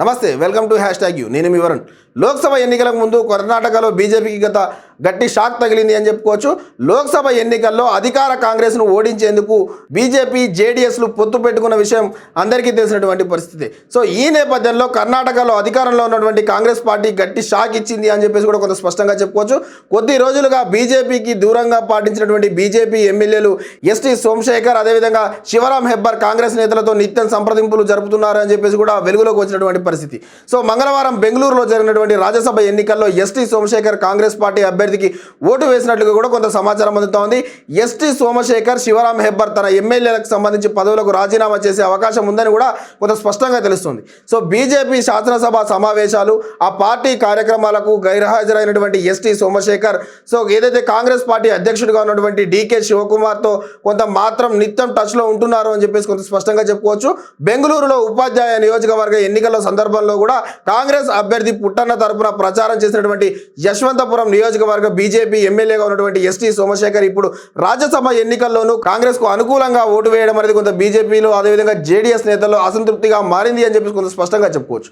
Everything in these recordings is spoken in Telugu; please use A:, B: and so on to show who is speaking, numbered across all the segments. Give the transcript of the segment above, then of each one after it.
A: నమస్తే welcome to hash tag you. నేను మీ వరుణ్. లోక్సభ ఎన్నికలకు ముందు కర్ణాటకలో బీజేపీకి గత గట్టి షాక్ తగిలింది అని చెప్పుకోవచ్చు. లోక్సభ ఎన్నికల్లో అధికార కాంగ్రెస్ను ఓడించేందుకు బీజేపీ జేడీఎస్లు పొత్తు పెట్టుకున్న విషయం అందరికీ తెలిసినటువంటి పరిస్థితి. సో ఈ నేపథ్యంలో కర్ణాటకలో అధికారంలో ఉన్నటువంటి కాంగ్రెస్ పార్టీ గట్టి షాక్ ఇచ్చింది అని చెప్పేసి కూడా కొంత స్పష్టంగా చెప్పుకోవచ్చు. కొద్ది రోజులుగా బీజేపీకి దూరంగా పాటించినటువంటి బీజేపీ ఎమ్మెల్యేలు ఎస్టీ సోమశేఖర్ అదేవిధంగా శివరాం హెబ్బర్ కాంగ్రెస్ నేతలతో నిత్యం సంప్రదింపులు జరుపుతున్నారు అని చెప్పేసి కూడా వెలుగులోకి వచ్చినటువంటి పరిస్థితి. సో మంగళవారం బెంగళూరులో జరిగినటువంటి రాజ్యసభ ఎన్నికల్లో ఎస్టీ సోమశేఖర్ కాంగ్రెస్ పార్టీ అభ్యర్థికి ఓటు వేసినట్లుగా కూడా కొంత సమాచారం అందుతోంది. ఎస్టీ సోమశేఖర్ శివరాం హెబ్బర్ తన ఎమ్మెల్యేలకు సంబంధించి పదవులకు రాజీనామా చేసే అవకాశం ఉందని కూడా కొంత స్పష్టంగా తెలుస్తుంది. సో బీజేపీ శాసనసభ సమావేశాలు ఆ పార్టీ కార్యక్రమాలకు గైర్హాజరైనటువంటి ఎస్టీ సోమశేఖర్ సో ఏదైతే కాంగ్రెస్ పార్టీ అధ్యక్షుడిగా ఉన్నటువంటి డీకే శివకుమార్తో కొంత మాత్రం నిత్యం టచ్లో ఉంటున్నారు అని చెప్పేసి కొంత స్పష్టంగా చెప్పుకోవచ్చు. బెంగళూరులో ఉపాధ్యాయ నియోజకవర్గ ఎన్నికల సందర్భంలో కూడా కాంగ్రెస్ అభ్యర్థి పుట్టన్న తరపున ప్రచారం చేసినటువంటి యశ్వంతపురం నియోజకవర్గ బీజేపీ ఎమ్మెల్యేగా ఉన్నటువంటి ఎస్టీ సోమశేఖర్ ఇప్పుడు రాజ్యసభ ఎన్నికల్లోనూ కాంగ్రెస్కు అనుకూలంగా ఓటు వేయడం అనేది కొంత బీజేపీలో అదేవిధంగా జేడీఎస్ నేతల్లో అసంతృప్తిగా మారింది అని చెప్పి కొంత స్పష్టంగా చెప్పుకోవచ్చు.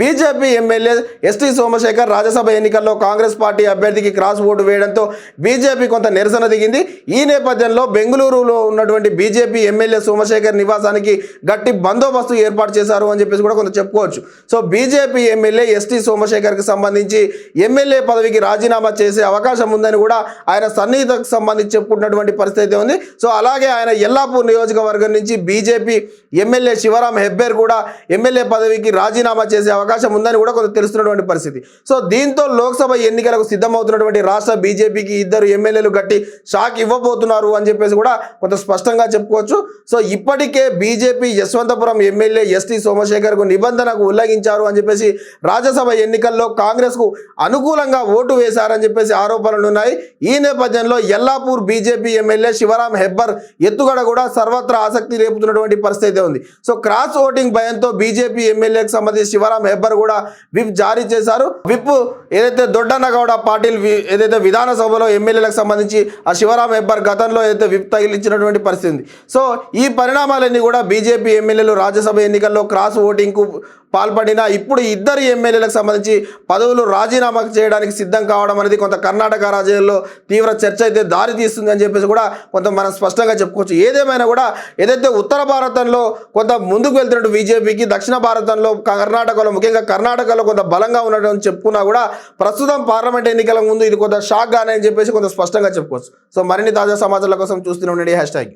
A: BJP MLA ST Somashekar Rajya Sabha ఎన్నికల్లో కాంగ్రెస్ పార్టీ అభ్యర్థికి క్రాస్ ఓటు వేయడంతో బీజేపీ కొంత నిరసన దిగింది. ఈ నేపథ్యంలో బెంగళూరులో ఉన్నటువంటి బీజేపీ ఎమ్మెల్యే సోమశేఖర్ నివాసానికి గట్టి బందోబస్తు ఏర్పాటు చేశారు అని చెప్పేసి కూడా కొంత చెప్పుకోవచ్చు. సో బీజేపీ ఎమ్మెల్యే ఎస్టీ సోమశేఖర్కి సంబంధించి ఎమ్మెల్యే పదవికి రాజీనామా చేసే అవకాశం ఉందని కూడా ఆయన సన్నిహితకు సంబంధించి చెప్పుకుంటున్నటువంటి పరిస్థితి అయితే ఉంది. సో అలాగే ఆయన ఎల్లాపూర్ నియోజకవర్గం నుంచి బీజేపీ ఎమ్మెల్యే శివరాం హెబ్బేర్ కూడా ఎమ్మెల్యే పదవికి రాజీనామా చేసే అవకాశం ఉందని కూడా కొంత తెలుస్తున్నటువంటి పరిస్థితి. సో దీంతో లోక్సభ ఎన్నికలకు సిద్ధమవుతున్నటువంటి రాష్ట్ర బీజేపీకి ఇద్దరు ఎమ్మెల్యేలు గట్టి షాక్ ఇవ్వబోతున్నారు అని చెప్పేసి కూడా కొంత స్పష్టంగా చెప్పుకోవచ్చు. సో ఇప్పటికే బీజేపీ యశ్వంతపురం ఎమ్మెల్యే ఎస్టీ సోమశేఖర్కు నిబంధనకు ఉల్లంఘించారు అని చెప్పేసి రాజ్యసభ ఎన్నికల్లో కాంగ్రెస్కు అనుకూలంగా ఓటు వేశారని చెప్పేసి ఆరోపణలు ఉన్నాయి. ఈ నేపథ్యంలో ఎల్లాపూర్ బీజేపీ ఎమ్మెల్యే శివరాం హెబ్బర్ ఎత్తుగడ కూడా సర్వత్రా ఆసక్తి రేపుతున్నటువంటి పరిస్థితి అయితే ఉంది. సో క్రాస్ ఓటింగ్ భయంతో బీజేపీ ఎమ్మెల్యేకి సంబంధించి శివరాం హెబ్బర్ కూడా విప్ జారీ చేశారు. విప్ ఏదైతే దొడ్డన్నగౌడ పాటిల్ వి- ఏదైతే విధానసభలో ఎమ్మెల్యేలకు సంబంధించి ఆ శివరాం హెబ్బర్ గతంలో ఏదైతే విప్ తగిలించినటువంటి పరిస్థితి ఉంది. సో ఈ పరిణామాలన్నీ కూడా బీజేపీ ఎమ్మెల్యేలు రాజ్యసభ ఎన్నికల్లో క్రాస్ ఓటింగ్కు పాల్పడిన ఇప్పుడు ఇద్దరు ఎమ్మెల్యేలకు సంబంధించి పదవులు రాజీనామా చేయడానికి సిద్ధం కావడం అనేది కొంత కర్ణాటక రాజకీయాల్లో తీవ్ర చర్చ అయితే దారి తీస్తుంది అని చెప్పేసి కూడా కొంత మనం స్పష్టంగా చెప్పుకోవచ్చు. ఏదేమైనా కూడా ఏదైతే ఉత్తర భారతంలో కొంత ముందుకు వెళ్తున్నట్టు బీజేపీకి దక్షిణ భారతంలో కర్ణాటకలో ముఖ్యంగా కర్ణాటకలో కొంత బలంగా ఉన్నట్టు చెప్పుకున్నా కూడా ప్రస్తుతం పార్లమెంట్ ఎన్నికల ముందు ఇది కొంత షాక్ గానే అని చెప్పేసి కొంత స్పష్టంగా చెప్పుకోవచ్చు. సో మరిన్ని తాజా సమాచారాల కోసం చూస్తూనే ఉండండి హ్యాష్ ట్యాగ్.